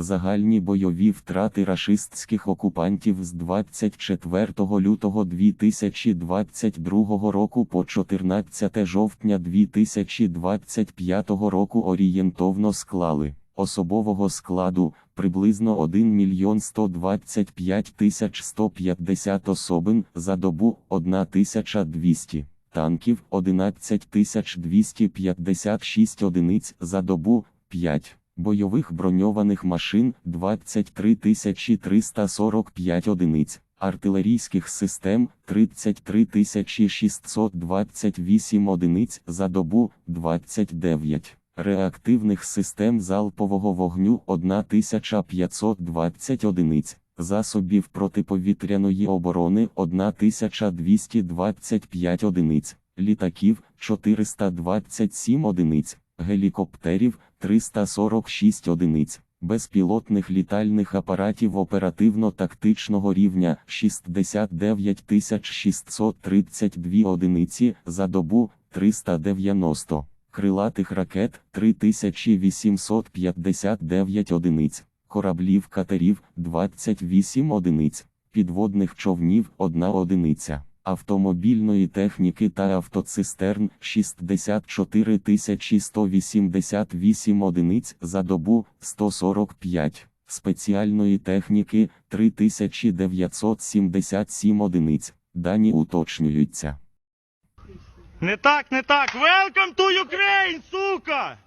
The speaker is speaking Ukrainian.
Загальні бойові втрати рашистських окупантів з 24 лютого 2022 року по 14 жовтня 2025 року орієнтовно склали особового складу приблизно 1 мільйон 125 тисяч 150 особин за добу 1200 танків 11 тисяч 256 одиниць за добу 5 бойових броньованих машин 23 345 одиниць, артилерійських систем 33 628 одиниць за добу 29, реактивних систем залпового вогню 1520 одиниць, засобів протиповітряної оборони 1225 одиниць, літаків 427 одиниць, гелікоптерів 346 одиниць, безпілотних літальних апаратів оперативно-тактичного рівня 69 632 одиниці за добу 390, крилатих ракет 3859 одиниць, кораблів катерів 28 одиниць, підводних човнів 1 одиниця автомобільної техніки та автоцистерн 64 188 одиниць за добу 145, спеціальної техніки 3977 одиниць. Дані уточнюються. Не так, не так. Welcome to Ukraine, сука!